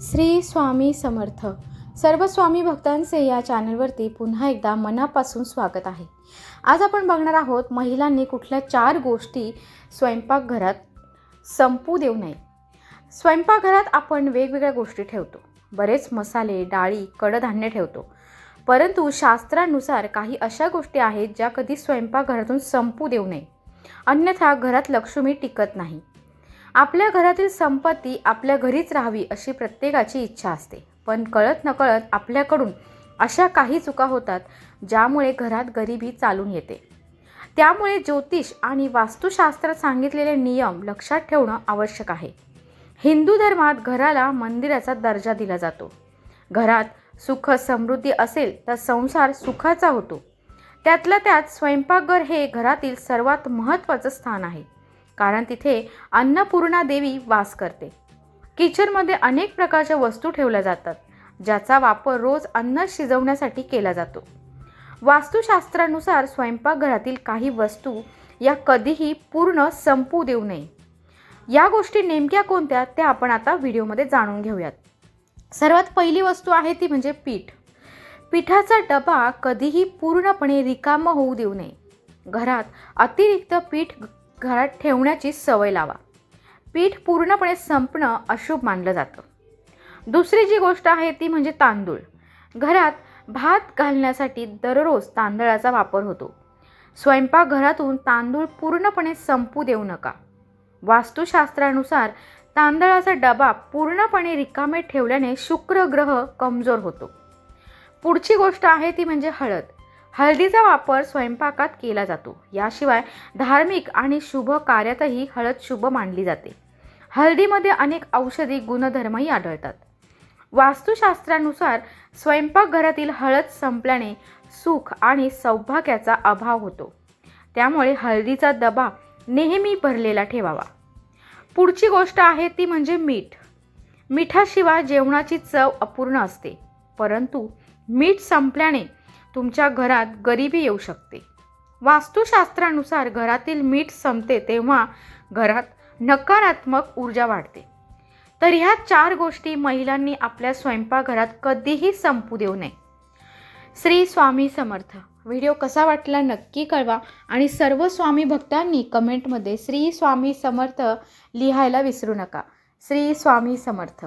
श्री स्वामी समर्थ. सर्व स्वामी भक्तांचे या चॅनलवरती पुन्हा एकदा मनापासून स्वागत आहे. आज आपण बघणार आहोत महिलांनी कुठल्या चार गोष्टी स्वयंपाकघरात संपू देऊ नये. स्वयंपाकघरात आपण वेगवेगळ्या गोष्टी ठेवतो. बरेच मसाले डाळी कडधान्य ठेवतो. परंतु शास्त्रानुसार काही अशा गोष्टी आहेत ज्या कधी स्वयंपाकघरातून संपू देऊ नये. अन्यथा घरात लक्ष्मी टिकत नाही. आपल्या घरातील संपत्ती आपल्या घरीच राहावी अशी प्रत्येकाची इच्छा असते. पण कळत नकळत आपल्याकडून अशा काही चुका होतात ज्यामुळे घरात गरिबी चालून येते. त्यामुळे ज्योतिष आणि वास्तुशास्त्रात सांगितलेले नियम लक्षात ठेवणं आवश्यक आहे. हिंदू धर्मात घराला मंदिराचा दर्जा दिला जातो. घरात सुख समृद्धी असेल तर संसार सुखाचा होतो. त्यातल्या त्यात स्वयंपाकघर हे घरातील सर्वात महत्त्वाचं स्थान आहे. कारण तिथे अन्नपूर्णा देवी वास करते. किचनमध्ये अनेक प्रकारच्या वस्तू ठेवल्या जातात ज्याचा वापर रोज अन्न शिजवण्यासाठी केला जातो. वास्तुशास्त्रानुसार स्वयंपाकघरातील काही वस्तू या कधीही पूर्ण संपू देऊ नये. या गोष्टी नेमक्या कोणत्या त्या आपण आता व्हिडिओमध्ये जाणून घेऊयात. सर्वात पहिली वस्तू आहे ती म्हणजे पीठ. पिठाचा डबा कधीही पूर्णपणे रिकामा होऊ देऊ नये. घरात अतिरिक्त पीठ घरात ठेवण्याची सवय लावा. पीठ पूर्णपणे संपणं अशुभ मानलं जातं. दुसरी जी गोष्ट आहे ती म्हणजे तांदूळ. घरात भात घालण्यासाठी दररोज तांदळाचा वापर होतो. स्वयंपाकघरातून तांदूळ पूर्णपणे संपू देऊ नका. वास्तुशास्त्रानुसार तांदळाचा डबा पूर्णपणे रिकामे ठेवल्याने शुक्र ग्रह कमजोर होतो. पुढची गोष्ट आहे ती म्हणजे हळद. हळदीचा वापर स्वयंपाकात केला जातो. याशिवाय धार्मिक आणि शुभ कार्यातही हळद शुभ मानली जाते. हळदीमध्ये अनेक औषधी गुणधर्मही आढळतात. वास्तुशास्त्रानुसार स्वयंपाकघरातील हळद संपल्याने सुख आणि सौभाग्याचा अभाव होतो. त्यामुळे हळदीचा दबा नेहमी भरलेला ठेवावा. पुढची गोष्ट आहे ती म्हणजे मीठ. मिठाशिवाय जेवणाची चव अपूर्ण असते. परंतु मीठ संपल्याने तुमच्या घरात गरिबी येऊ शकते. वास्तुशास्त्रानुसार घरातील मीठ संपते तेव्हा घरात नकारात्मक ऊर्जा वाढते. तर ह्या चार गोष्टी महिलांनी आपल्या स्वयंपाकघरात कधीही संपू देऊ नये. श्री स्वामी समर्थ. व्हिडिओ कसा वाटला नक्की कळवा आणि सर्व स्वामी भक्तांनी कमेंटमध्ये श्री स्वामी समर्थ लिहायला विसरू नका. श्री स्वामी समर्थ.